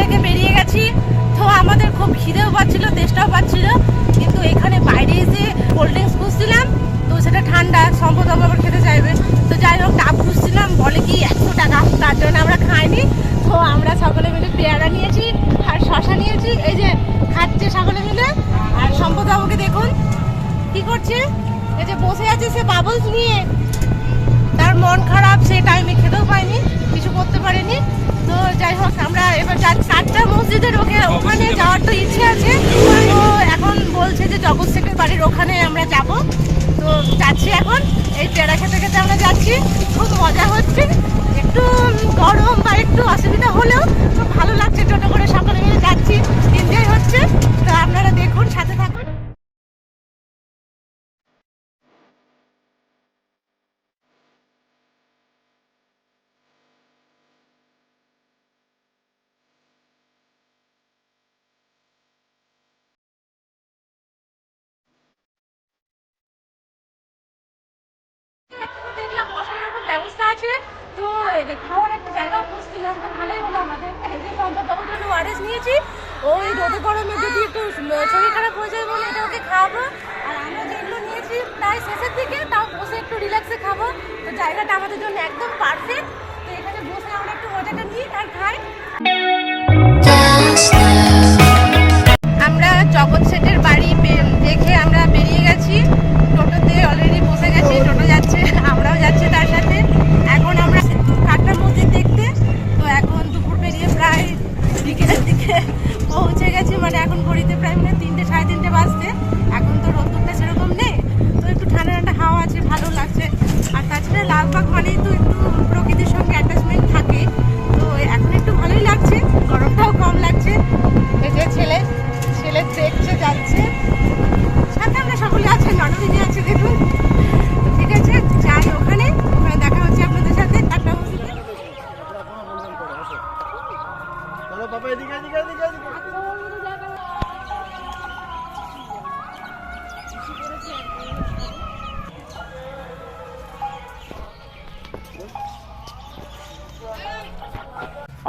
থেকে বেরিয়ে গেছি। তো আমাদের খুব খিদেও পাচ্ছিল, তেষ্টাও পাচ্ছিল। কিন্তু এখানে বাইরে এসে কোল্ড ড্রিঙ্কস খুঁজছিলাম। তো সেটা ঠান্ডা সম্পদ আবার খেতে চাইবে। তো যাই হোক, ডাব খুঁজছিলাম, বলে কি একশো টাকা, তার জন্য আমরা খাইনি। তো আমরা সকলে মিলে পেয়ারা নিয়েছি আর শশা নিয়েছি। এই যে খাচ্ছে সকলে মিলে। আর সম্পদ বাবুকে দেখুন, কি করছে? এই যে বসে আছে সে বাবলস নিয়ে। তার মন খারাপ, সে টাইমে খেতেও পায়নি, কিছু করতে পারেনি। তো যাই হোক আমরা এবার চারটা মসজিদের ওকে ওখানে যাওয়ার তো ইচ্ছে আছে। তো এখন বলছে যে জগৎ শেখের বাড়ির ওখানে আমরা যাব। তো যাচ্ছি এখন। এই পেয়ারা খেতে খেতে আমরা যাচ্ছি। খুব মজা হচ্ছে। একটু গরম বা একটু অসুবিধা হলেও খুব ভালো লাগছে টোটো করে। সকলে মিলে যাচ্ছি। এনজয় হচ্ছে। তো আপনারা দেখুন সাথে থাকুন। তো এই খাওয়ার একটা জায়গা খুঁজছিলাম তো ভালোই হলো আমাদের। এই যে অন্তত জন্য ওয়ারেস নিয়েছি ওই রোদে গরমে যদি একটু শরীর খারাপ হয়ে যায় বলে এটা ওকে খাওয়াবো। আর আমরা যেগুলো নিয়েছি প্রায় শেষের দিকে তাও বসে একটু রিল্যাক্সে খাব। তো জায়গাটা আমাদের জন্য একদম পারফেক্ট তো এখানে বসে আমরা একটু মজাটা নিই আর খাই। আমরা জগৎ সেটের বাড়ি পে-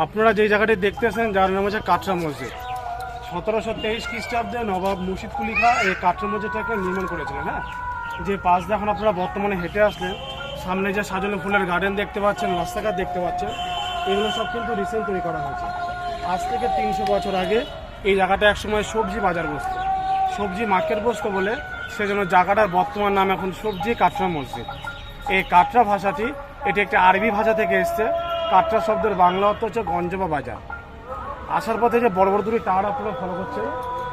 আপনারা যে জায়গাটি দেখতেছেন, যার নাম হচ্ছে কাটরা মসজিদ। সতেরোশো তেইশ খ্রিস্টাব্দে নবাব মুর্শিদ কুলি খা এই কাটরা মসজিদটাকে নির্মাণ করেছিলেন হ্যাঁ? যে পাশ দিয়ে এখন আপনারা বর্তমানে হেঁটে আসলেন, সামনে যে সাজানো ফুলের গার্ডেন দেখতে পাচ্ছেন, রাস্তাঘাট দেখতে পাচ্ছেন, এগুলো সব কিন্তু রিসেন্ট তৈরি করা হয়েছে। আজ থেকে তিনশো বছর আগে এই জায়গাটা একসময় সবজি বাজার বসতো। সবজি মার্কেট বসতো বলে সেজন্য জায়গাটার বর্তমান নাম এখন সবজি কাটরা মসজিদ। এই কাটরা ভাষাটি, এটি একটি আরবি ভাষা থেকে এসছে। কাটরা শব্দের বাংলা অর্থ হচ্ছে গঞ্জ বা বাজার। আসার পথে যে বড় বড় দুটি টাওয়ার আপনারা ফলো করছে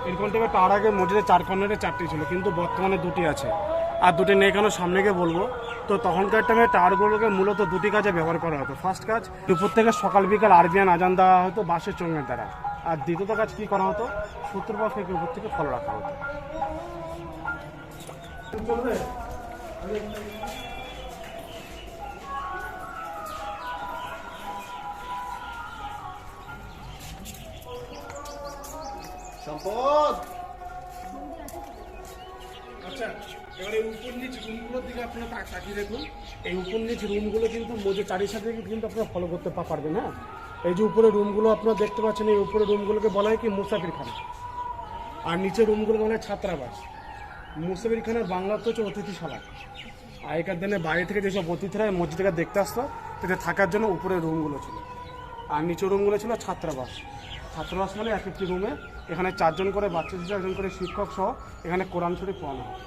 এরকম থেকে টাওয়ার আগে মসজিদের চার কর্নারে চারটি ছিল, কিন্তু বর্তমানে দুটি আছে। আর দুটি নেই কেন সামনে গিয়ে বলব, তো তখনকার টাইমে টাওয়ারগুলোকে মূলত দুটি কাজে ব্যবহার করা হতো। ফার্স্ট কাজ, দুপুর থেকে সকাল বিকাল আরবিয়ান আজান দেওয়া হতো বাসের চঙ্গের দ্বারা। আর দ্বিতীয়ত কাজ কি করা হতো? সত্তর পাশ থেকে উপর থেকে ফলো রাখা হতো। চলবে সম্পদ। আচ্ছা নিচ এই উপর নিচ রুমগুলো কিন্তু মজে চারি সাথে কিন্তু আপনারা ফলো করতে পারবেন হ্যাঁ? এই যে উপরে রুমগুলো আপনারা দেখতে পাচ্ছেন, এই উপরে রুমগুলোকে বলা হয় কি মুসাফির খানা। আর নিচের রুমগুলো বলা হয় ছাত্রাবাস। মুসাফির খানার বাংলা অর্থ হচ্ছে অতিথিশালা। আগেকার দিনে বাইরে থেকে যেসব অতিথিরা মসজিদকে দেখতে আসতো তাতে থাকার জন্য উপরে রুমগুলো ছিল। আর নিচের রুমগুলো ছিল ছাত্রাবাস। ছাত্রাবাস মানে এক একটি রুমে এখানে চারজন করে বাচ্চা শিশু একজন করে শিক্ষক সহ এখানে কোরআন শরীফ পড়ানো হয়।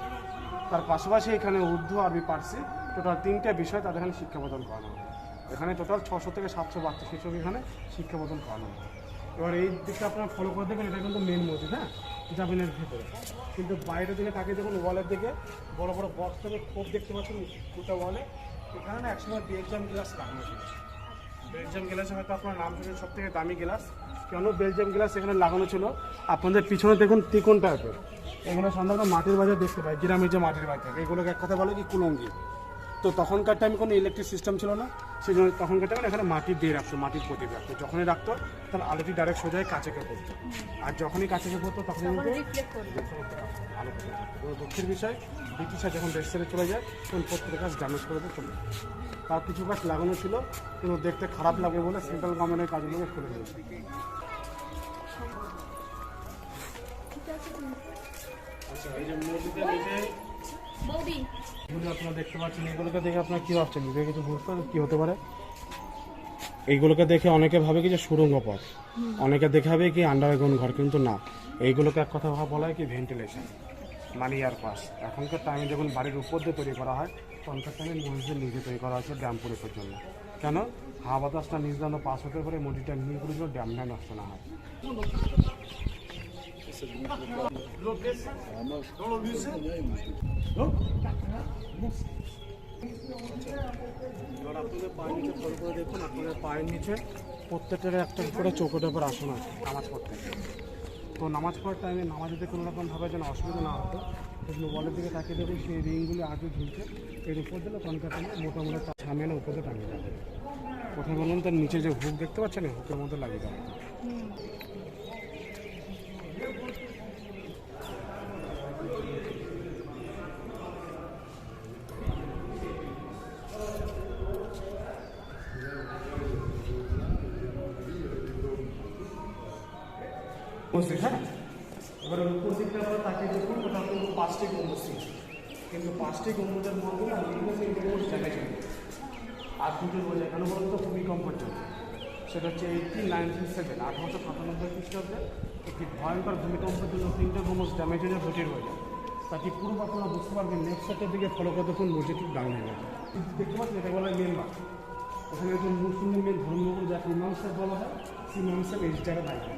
তার পাশাপাশি এখানে উর্দু, আরবি, পার্সি টোটাল তিনটে বিষয় তাদের এখানে শিক্ষা প্রদান করানো হয়। এখানে টোটাল ছশো থেকে সাতশো বাচ্চা শিশুক এখানে শিক্ষা প্রদান করানো হয়। এবার এই দিকটা আপনারা ফলো করে দেখবেন, এটা কিন্তু মেন মসজিদ হ্যাঁ? জামিনের ভিতরে। কিন্তু বাইরের দিকে তাকিয়ে দেখুন ওয়ালের দিকে বড় বড় বক্স থেকে খোপ দেখতে পাচ্ছেন দুটো ওয়ালে এখানে একসময় বেলজিয়াম গ্লাস লাগানো ছিল। বেলজিয়াম গ্লাসে হয়তো আপনার নাম শুনে সব থেকে দামি গ্লাস কেন বেলজিয়াম গ্লাস এখানে লাগানো ছিল? আপনাদের পিছনে দেখুন ত্রিকোণ টাইপের। এগুলো সাধারণত মাটির বাজার দেখতে পাই গ্রামের যে মাটির বাজার এগুলোকে এক কথা বলে কি কুলঙ্গি। তো তখনকার টাইমে কোনো ইলেকট্রিক সিস্টেম ছিল না। সেই জন্য তখনকার টাইমে এখানে মাটির দিয়ে রাখতো মাটির প্রদীপ রাখতো। যখনই রাখতো তার আলোটি ডাইরেক্ট সোজাই কাছেকে পড়তো আর যখনই কাছেকে পড়তো তখন কিন্তু আলো দুঃখের বিষয় ব্রিটিশরা যখন দেশ ছেড়ে চলে যায় তখন প্রত্যেকের কাজ ড্যামেজ করে দিয়ে চলে তার কিছু গাছ লাগানো ছিল কিন্তু দেখতে খারাপ লাগে বলে সেন্ট্রাল গভর্নমেন্টের কাজগুলোকে খুলে দিয়েছে। আচ্ছা এই যে মসজিদের নিচে বৌদি। এগুলো আপনারা দেখতে পাচ্ছেন এগুলোকে দেখে আপনারা কি ভাবছেন? নিজে কিছু বুঝতে কি হতে পারে? এইগুলোকে দেখে অনেকে ভাবে কি যে সুরঙ্গ পথ। অনেকে দেখে হবে কি আন্ডারগ্রাউন্ড ঘর কিন্তু না। এইগুলোকে এক কথা বলা হয় কি ভেন্টিলেশন মানে ইয়ার পাস এখনকার টাইমে যখন বাড়ির উপর দিয়ে তৈরি করা হয় তখনকার টাইমে মসজিদের নিজে তৈরি করা হয়েছে ড্যাম পরিষের জন্য। কেন? হাওয়া বাতাসটা নিজ দাম পাস হতে পারে মসজিদটা নিয়ে করেছিল ড্যামটা নষ্ট না হয়। পায়ের নিচে প্রত্যেকটার একটা করে চৌকোটের উপর আসন আছে নামাজ পড়তে তো নামাজ পড়ার টাইমে নামাজ যদি কোনো রকমভাবে যেন অসুবিধা না হতো সেগুলো বলের দিকে তাকিয়ে দেখুন সেই রিংগুলি আগে ঝুলছে এর উপর দিলে কনকা টানে মোটামুটি সামনে উপরে টাঙিয়ে যাবে কোথায় বলুন তার নিচে যে হুক দেখতে পাচ্ছেন, হুকের মধ্যে লাগিয়ে যাবে মসজিদ হ্যাঁ? এবার উপর দিকটা আমরা তাকিয়ে দেখুন, ওটা কিন্তু পাঁচটি গম্বুজ ছিল। কিন্তু পাঁচটি গম্বুজের মধ্যে না কিন্তু তিনটে গম্বুজ জায়গায় ছিল। আর দুটো রোজা কেন বলতো ভূমিকম্প চলছে সেটা হচ্ছে এইটিন নাইনটিন সেভেন, আঠারোশো সাতানব্বই খ্রিস্টাব্দে একটি ভয়ঙ্কর ভূমিকম্পের জন্য তিনটে গম্বুজ ড্যামেজ হয়ে ভোটের হয়ে যায়। তাকে পুরো আপনারা বুঝতে পারবেন নেক্সট সাইডের দিকে ফলো করে দেখুন মসজিদটি ডাউন হয়ে গেছে দেখতে পাচ্ছেন, এটা বলা মেন ওখানে একজন মুসলিমের ধর্মগুরু যাকে ইমাম সাহেব বলা হয়, সেই ইমাম সাহেব এই জায়গায় দায়িত্ব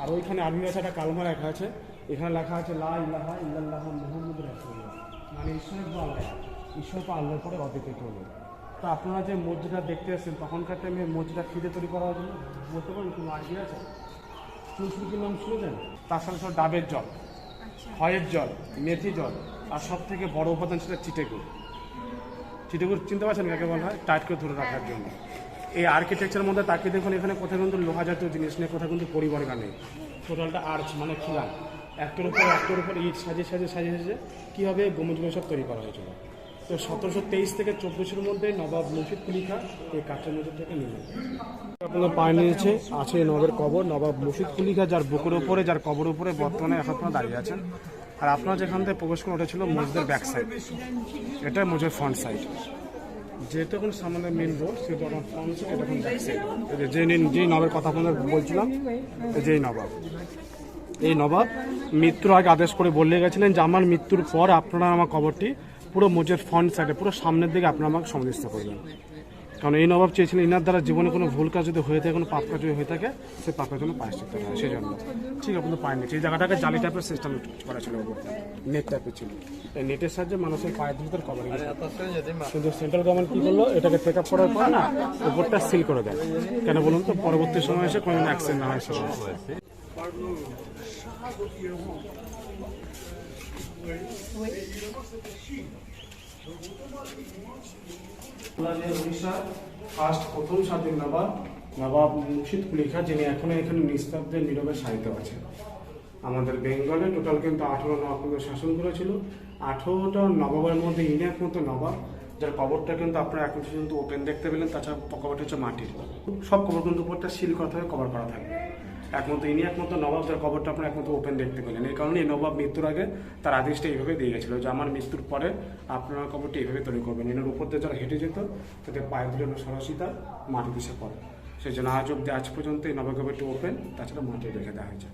আর ওইখানে আরবি ভাষা একটা কালমা লেখা আছে। এখানে লেখা আছে লা ইলাহা ইল্লাল্লাহ মুহাম্মদ রাসূলুল্লাহ। মানে ঈশ্বরের বা আল্লাহ ঈশ্বর বা আল্লাহর পরে অদ্বিতীয় হলো। তো আপনারা যে মসজিদটা দেখতে আসছেন তখনকার টাইমে মসজিদটা খিদে তৈরি করা হয়েছিল বলতে পারেন কোনো আইডিয়া আছে? তুলসুকির নাম শুনেছেন তার সাথে সাথে ডাবের জল। হয়ের জল মেথি জল। আর সব থেকে বড় উপাদান সেটা চিটেগুড়। চিটেগুড় চিনতে পারছেন কাকে বলা হয়? টাইট করে ধরে রাখার জন্য। এই আর্কিটেকচারের মধ্যে তাকিয়ে দেখুন, এখানে কোথাও কিন্তু লোহা জাতীয় জিনিস নেই কোথাও কিন্তু পরিবর্গা নেই। টোটালটা আর্চ মানে খিলান। একটার উপর একটার উপর ইট সাজিয়ে সাজিয়ে সাজিয়ে সাজিয়ে কীভাবে গোমজগুলো তৈরি করা হয়েছিল। তো সতেরোশো তেইশ থেকে চব্বিশের মধ্যে নবাব মুর্শিদ কুলিখা এই কাঠের মধ্যে থেকে নিয়ে আপনাদের পায়ে নিয়েছে, আছে নবাবের কবর, নবাব মুর্শিদ কুলিখা যার বুকের উপরে, যার কবর উপরে বর্তমানে এখন আপনারা দাঁড়িয়ে আছেন। আর আপনারা যেখান থেকে প্রবেশ করে ওটা ছিল মসজিদের ব্যাক সাইড এটা মসজিদের ফ্রন্ট সাইড যেহেতু এখন সামনে মেন রোড সেটা এখন ফ্রন্ট সাইড এটা নবের কথা আপনাদের বলছিলাম যেই নবাব। এই নবাব মৃত্যুর আগে আদেশ করে বলে গেছিলেন যে, আমার মৃত্যুর পর আপনারা আমার কবরটি পুরো মজের ফ্রন্ট সাইডে পুরো সামনের দিকে আপনারা আমাকে সমাধিস্থ করবেন। কারণ এই নবাব চেয়েছিলেন ইনার দ্বারা জীবনে কোনো ভুল কাজ যদি হয়ে থাকে, কোনো পাপ কাজ যদি হয়ে থাকে সে পাপের জন্য পায়শ্চিত্ত হয়, সেই জন্য। ঠিক আপনাদের পায় নিচ্ছে এই জায়গাটাকে জালি টাইপের সিস্টেম করা ছিল নেট টাইপের ছিল। এই নেটের সাহায্যে মানুষের পায়ের ভিতর কভারিং কিন্তু সেন্ট্রাল গভর্নমেন্ট কী করল? এটাকে টেক আপ করার পর না, উপরটা সিল করে দেয়। কেন বলুন তো? পরবর্তী সময় এসে কোনো অ্যাক্সিডেন্ট না হয় উড়িষ্যার ফার্স্ট প্রথম স্বাধীন নবাব নবাব মুর্শিদ কুলিখা, যিনি এখনও এখানে নিস্তব্ধের নীরবে সাহিত্য আছে আমাদের বেঙ্গলে টোটাল কিন্তু আঠেরো নবাব শাসন করেছিল। আঠেরোটা নবাবের মধ্যে ইনি একমাত্র নবাব, যার কবরটা কিন্তু আপনারা এখন পর্যন্ত ওপেন দেখতে পেলেন, তাছাড়া কবরটা হচ্ছে মাটির। সব কবর কিন্তু উপরটা সিল করা থাকে কভার করা থাকবে একমাত্র, ইনি একমাত্র নবাব যার কবরটা আপনারা একমাত্র ওপেন দেখতে পেলেন। এই কারণে এই নবাব মৃত্যুর আগে তার আদেশটা এইভাবে দিয়ে গেছিল যে, আমার মৃত্যুর পরে আপনারা কবরটি এইভাবে তৈরি করবেন। এনার উপর দিয়ে যারা হেঁটে যেত, তাদের পায়ের জন্য সরাসরি তার মাটি দিশে পড়ে। সেই জন্য আজ অব্দি আজ পর্যন্ত এই নবাব কবরটি ওপেন তাছাড়া মাটি রেখে দেওয়া হয়েছে।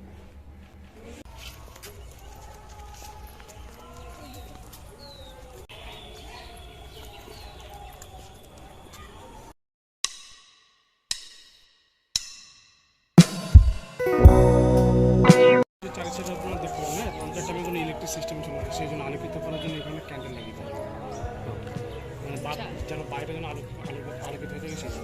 যেন বাইরে যেন আলো আলো- আলোকিত হয়ে থাকে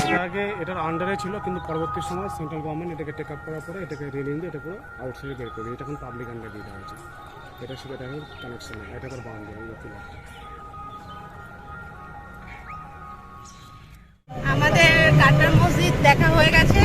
সেই আগে এটার আন্ডারে ছিল কিন্তু পরবর্তী সময় সেন্ট্রাল গভর্নমেন্ট এটাকে টেক আপ করার পরে এটাকে রেলিং দিয়ে এটা পুরো আউটসাইডে বের করে এটা এখন পাবলিক আন্ডার দিয়ে দেওয়া হয়েছে। এটার সাথে এটা কানেকশন এটা করে বাউন্ডারি নতুন একটা আমাদের কাটার মসজিদ দেখা হয়ে গেছে।